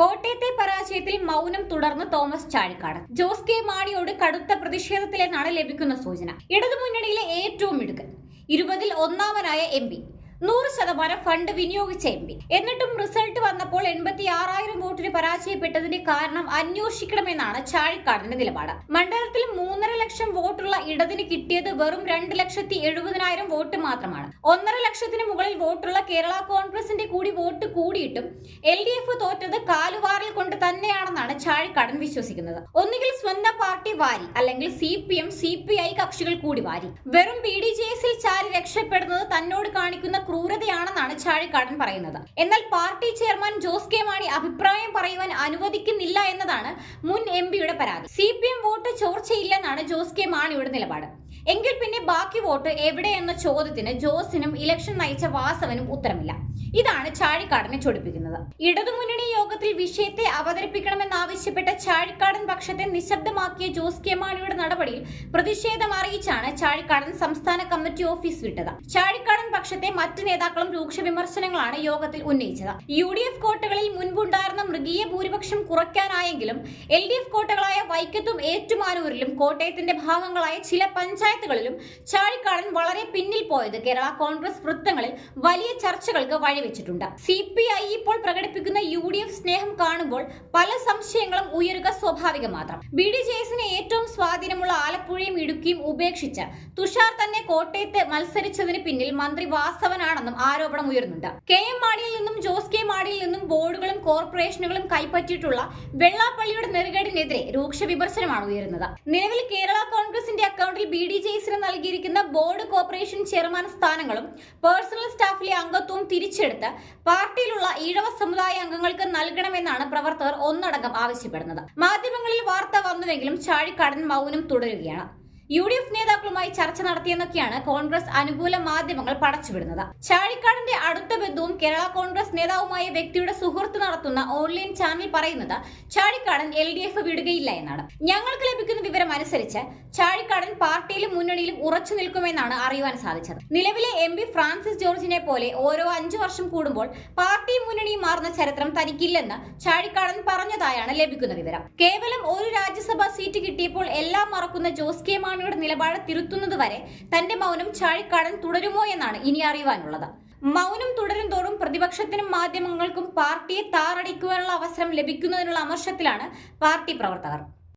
കോട്ടയത്തെ പരാജയത്തിൽ മൗനം തുടർന്ന് തോമസ് ചാഴിക്കാട്. ജോസ് കെ മാണിയോട് കടുത്ത പ്രതിഷേധത്തിലെന്നാണ് ലഭിക്കുന്ന സൂചന. ഇടതുമുന്നണിയിലെ ഏറ്റവും മിടുക്കൻ ഇരുപതിൽ ഒന്നാമനായ എം നൂറ് ശതമാനം ഫണ്ട് വിനിയോഗിച്ച എം പി. എന്നിട്ടും റിസൾട്ട് വന്നപ്പോൾ എൺപത്തി ആറായിരം വോട്ടിന് പരാജയപ്പെട്ടതിന്റെ കാരണം അന്വേഷിക്കണമെന്നാണ് ചാഴിക്കാടിന്റെ നിലപാട്. മണ്ഡലത്തിൽ മൂന്നര ലക്ഷം വോട്ടുള്ള ഇടതിന് കിട്ടിയത് വെറും രണ്ട് ലക്ഷത്തി എഴുപതിനായിരം വോട്ട് മാത്രമാണ്. ഒന്നര ലക്ഷത്തിന് മുകളിൽ വോട്ടുള്ള കേരള കോൺഗ്രസിന്റെ കൂടി വോട്ട് കൂടിയിട്ടും എൽ ഡി എഫ് തോറ്റത് കാലുവാറിൽ കൊണ്ട് തന്നെയാണെന്നാണ് ചാഴിക്കാടൻ വിശ്വസിക്കുന്നത്. ഒന്നുകിൽ സ്വന്തം പാർട്ടി വാരി അല്ലെങ്കിൽ C P M C P I കക്ഷികൾ കൂടി വാരി. വെറും ബി ഡി ജെ എസിൽ ചാരി രക്ഷപ്പെടുന്നത് തന്നോട് കാണിക്കുന്ന ക്രൂരതയാണെന്നാണ് ചാഴിക്കാടൻ പറയുന്നത്. എന്നാൽ party chairman Jose K Mani അഭിപ്രായം പറയുവാൻ അനുവദിക്കുന്നില്ല എന്നതാണ് മുൻ എം പിയുടെ പരാതി. സി പി എം വോട്ട് ചോർച്ചയില്ലെന്നാണ് ജോസ് കെ മാണിയുടെ നിലപാട്. എങ്കിൽ പിന്നെ ബാക്കി വോട്ട് എവിടെയെന്ന ചോദ്യത്തിന് ജോസിനും ഇലക്ഷൻ നയിച്ച വാസവനും ഉത്തരമില്ല. ഇതാണ് ചാഴിക്കാടനെ ചൊടിപ്പിക്കുന്നത്. ഇടതുമുന്നണി യോഗത്തിൽ വിഷയത്തെ അവതരിപ്പിക്കണമെന്നാവശ്യപ്പെട്ട ചാഴിക്കാടൻ പക്ഷത്തെ നിശബ്ദമാക്കിയ ജോസ് കെ മാണിയുടെ നടപടിയിൽ പ്രതിഷേധം അറിയിച്ചാണ് ചാഴിക്കാടൻ സംസ്ഥാന കമ്മിറ്റി ഓഫീസ് വിട്ടത്. ചാഴിക്കാടൻ പക്ഷത്തെ മറ്റ് നേതാക്കളും രൂക്ഷ വിമർശനങ്ങളാണ് യോഗത്തിൽ ഉന്നയിച്ചത്. യു ഡി എഫ് കോട്ടകളിൽ മുൻപുണ്ടായിരുന്ന മൃഗീയ ഭൂരിപക്ഷം കുറയ്ക്കാനായെങ്കിലും എൽ ഡി എഫ് കോട്ടകളായ വൈക്കത്തും ഏറ്റുമാനൂരിലും കോട്ടയത്തിന്റെ ഭാഗങ്ങളായ ചില പഞ്ചായത്തുകളിലും ചാഴിക്കാടൻ വളരെ പിന്നിൽ പോയത് കേരള കോൺഗ്രസ് വൃത്തങ്ങളിൽ വലിയ ചർച്ചകൾക്ക് വഴിവെച്ചിട്ടുണ്ട് സി പി ഐ ഇപ്പോൾ പ്രകടിപ്പിക്കുന്ന യു ഡി എഫ് സ്നേഹം കാണുമ്പോൾ പല സംശയങ്ങളും ഉയരുക സ്വാഭാവികം മാത്രം. ബി ഡി ജെ എസിന് ഏറ്റവും സ്വാധീനമുള്ള ആലപ്പുഴയും ഇടുക്കിയും ഉപേക്ഷിച്ച് തുഷാർ തന്നെ കോട്ടയത്ത് മത്സരിച്ചതിന് പിന്നിൽ മന്ത്രി വാസ്തവനാണെന്നും ആരോപണം ഉയർന്നുണ്ട് കെ എം മാണിയിൽ നിന്നും ജോസ് കെ മാണിയിൽ നിന്നും ബോർഡുകളും കോർപ്പറേഷനുകളും കൈപ്പറ്റിയിട്ടുള്ള വെള്ളാപ്പള്ളിയുടെ നെറുകേടിനെതിരെ രൂക്ഷ വിമർശനമാണ് ഉയരുന്നത്. നിലവിൽ കേരള കോൺഗ്രസിന്റെ അക്കൗണ്ടിൽ ബി ഡി ജെ എസിന് നൽകിയിരിക്കുന്ന ബോർഡ് കോർപ്പറേഷൻ ചെയർമാൻ സ്ഥാനങ്ങളും പേഴ്സണൽ സ്റ്റാഫിലെ അംഗത്വവും തിരിച്ചെടുത്ത് പാർട്ടിയിലുള്ള ഈഴവ സമുദായ അംഗങ്ങൾക്ക് നൽകണമെന്നാണ് പ്രവർത്തകർ ഒന്നടങ്കം ആവശ്യപ്പെടുന്നത്. മാധ്യമങ്ങളിൽ വാർത്ത വന്നുവെങ്കിലും ചാഴിക്കാടൻ മൗനം തുടരുകയാണ്. യു ഡി എഫ് നേതാക്കളുമായി ചർച്ച നടത്തിയെന്നൊക്കെയാണ് കോൺഗ്രസ് അനുകൂല മാധ്യമങ്ങൾ പടച്ചുവിടുന്നത്. ചാഴിക്കാടിന്റെ അടുത്ത കേരള കോൺഗ്രസ് നേതാവുമായ വ്യക്തിയുടെ സുഹൃത്ത് നടത്തുന്ന ഓൺലൈൻ ചാനൽ പറയുന്നത് ചാഴിക്കാടൻ എൽ ഡി എഫ് വിടുകയില്ല എന്നാണ്. ഞങ്ങൾക്ക് ലഭിക്കുന്ന വിവരം അനുസരിച്ച് ചാഴിക്കാടൻ പാർട്ടിയിലും മുന്നണിയിലും ഉറച്ചു നിൽക്കുമെന്നാണ് അറിയുവാൻ സാധിച്ചത്. നിലവിലെ എം പി ഫ്രാൻസിസ് ജോർജിനെ പോലെ ഓരോ അഞ്ചു വർഷം കൂടുമ്പോൾ പാർട്ടിയും മുന്നണിയും മാറുന്ന ചരിത്രം തനിക്കില്ലെന്ന് ചാഴിക്കാടൻ പറഞ്ഞതായാണ് ലഭിക്കുന്ന വിവരം. കേവലം ഒരു രാജ്യസഭാ സീറ്റ് കിട്ടിയപ്പോൾ എല്ലാം മറക്കുന്ന ജോസ് കെ മാണിയുടെ നിലപാട് തിരുത്തുന്നത് വരെ തന്റെ മൗനം ചാഴിക്കാടൻ തുടരുമോ എന്നാണ് ഇനി അറിയുവാനുള്ളത്. മൗനം തുടരും തോറും പ്രതിപക്ഷത്തിനും മാധ്യമങ്ങൾക്കും പാർട്ടിയെ താറടിക്കുവാനുള്ള അവസരം ലഭിക്കുന്നതിനുള്ള അമർഷത്തിലാണ് പാർട്ടി പ്രവർത്തകർ.